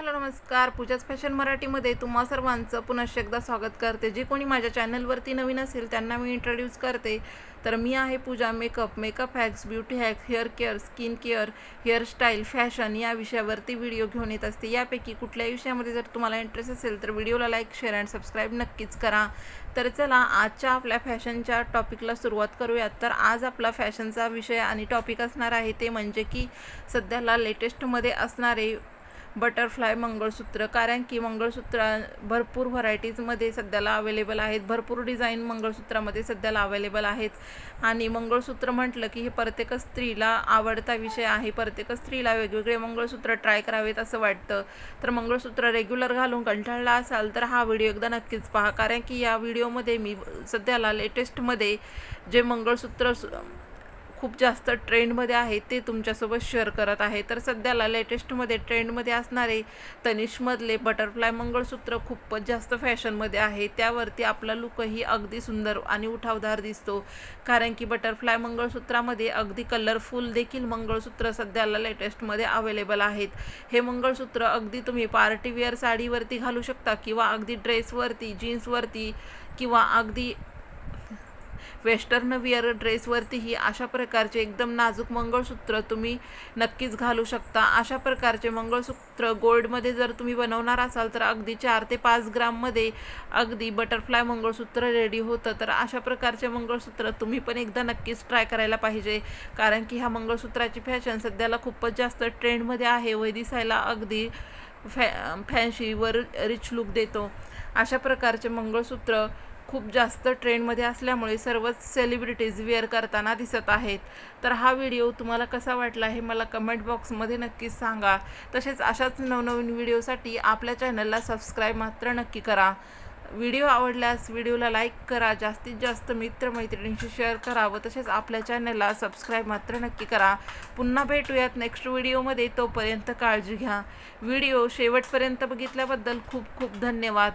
Hello नमस्कार. पूजाच fashion मराठीमध्ये तुम्हा सर्वांचं पुनश्च एकदा स्वागत करते. जे कोणी माझ्या चॅनलवरती नवीन असेल त्यांना मी इंट्रोड्यूस करते. तर मी आहे Pooja makeup makeup hacks beauty hacks hair care skin care hairstyle fashion या विषयावरती व्हिडिओ घेऊन येत असते. यापैकी कुठल्याही विषयामध्ये जर तुम्हाला इंटरेस्ट असेल तर व्हिडिओला लाईक शेअर अँड सबस्क्राईब नक्कीच करा. तर चला आजच्या आपल्या फॅशनच्या टॉपिकला सुरुवात करूयात. तर आज आपला फॅशनचा विषय आणि टॉपिक असणार आहे ते म्हणजे की सध्याला लेटेस्टमध्ये असणारे बटरफ्लाय मंगळसूत्र कारण की मंगळसूत्र भरपूर व्हरायटीजमध्ये सध्याला अवेलेबल आहेत. भरपूर डिझाईन मंगळसूत्रामध्ये सध्याला अवेलेबल आहेत. आणि मंगळसूत्र म्हटलं की हे प्रत्येक स्त्रीला आवडता विषय आहे. प्रत्येक स्त्रीला वेगवेगळे मंगळसूत्र ट्राय करावेत असं वाटतं. तर मंगळसूत्र रेग्युलर घालून कंटाळला असाल तर हा व्हिडिओ एकदा नक्कीच पहा. कारण की या व्हिडिओमध्ये मी सध्याला लेटेस्टमध्ये जे मंगळसूत्र सु- खूप जास्त ट्रेंडमध्ये आहे ते तुमच्यासोबत शेअर करत आहे. तर सध्याला लेटेस्टमध्ये ट्रेंडमध्ये असणारे तनिषमधले बटरफ्लाय मंगळसूत्र खूपच जास्त फॅशनमध्ये आहे. त्यावरती आपला लुकही अगदी सुंदर आणि उठावदार दिसतो. कारण की बटरफ्लाय मंगळसूत्रामध्ये अगदी कलरफुल देखील मंगळसूत्र सध्याला लेटेस्टमध्ये अवेलेबल आहेत. हे मंगळसूत्र अगदी तुम्ही पार्टीवेअर साडीवरती घालू शकता किंवा अगदी ड्रेसवरती जीन्सवरती किंवा अगदी वेस्टर्न विअर ड्रेसवरतीही अशा प्रकारचे एकदम नाजूक मंगळसूत्र तुम्ही नक्कीच घालू शकता. अशा प्रकारचे मंगळसूत्र गोल्डमध्ये जर तुम्ही बनवणार असाल तर अगदी चार ते पाच ग्राममध्ये अगदी बटरफ्लाय मंगळसूत्र रेडी होतं. तर अशा प्रकारचे मंगळसूत्र तुम्ही पण एकदा नक्कीच ट्राय करायला पाहिजे. कारण की ह्या मंगळसूत्राची फॅशन सध्याला खूपच जास्त ट्रेंडमध्ये आहे व दिसायला अगदी फॅ फॅन्शीवर रिच लुक देतो. अशा प्रकारचे मंगळसूत्र खूप जास्त ट्रेंडमध्ये असल्यामुळे सर्वच सेलिब्रिटीज वेअर करताना दिसत आहेत. तर हा व्हिडिओ तुम्हाला कसा वाटला हे मला कमेंट बॉक्समध्ये नक्कीच सांगा. तसेच अशाच नवनवीन व्हिडिओसाठी आपल्या चॅनलला सबस्क्राईब मात्र नक्की करा. व्हिडिओ आवडल्यास व्हिडिओला लाईक करा. जास्तीत जास्त मित्रमैत्रिणींशी शेअर करा व तसेच आपल्या चॅनलला सबस्क्राईब मात्र नक्की करा. पुन्हा भेटूयात नेक्स्ट व्हिडिओमध्ये तोपर्यंत काळजी घ्या. व्हिडिओ शेवटपर्यंत बघितल्याबद्दल खूप खूप धन्यवाद.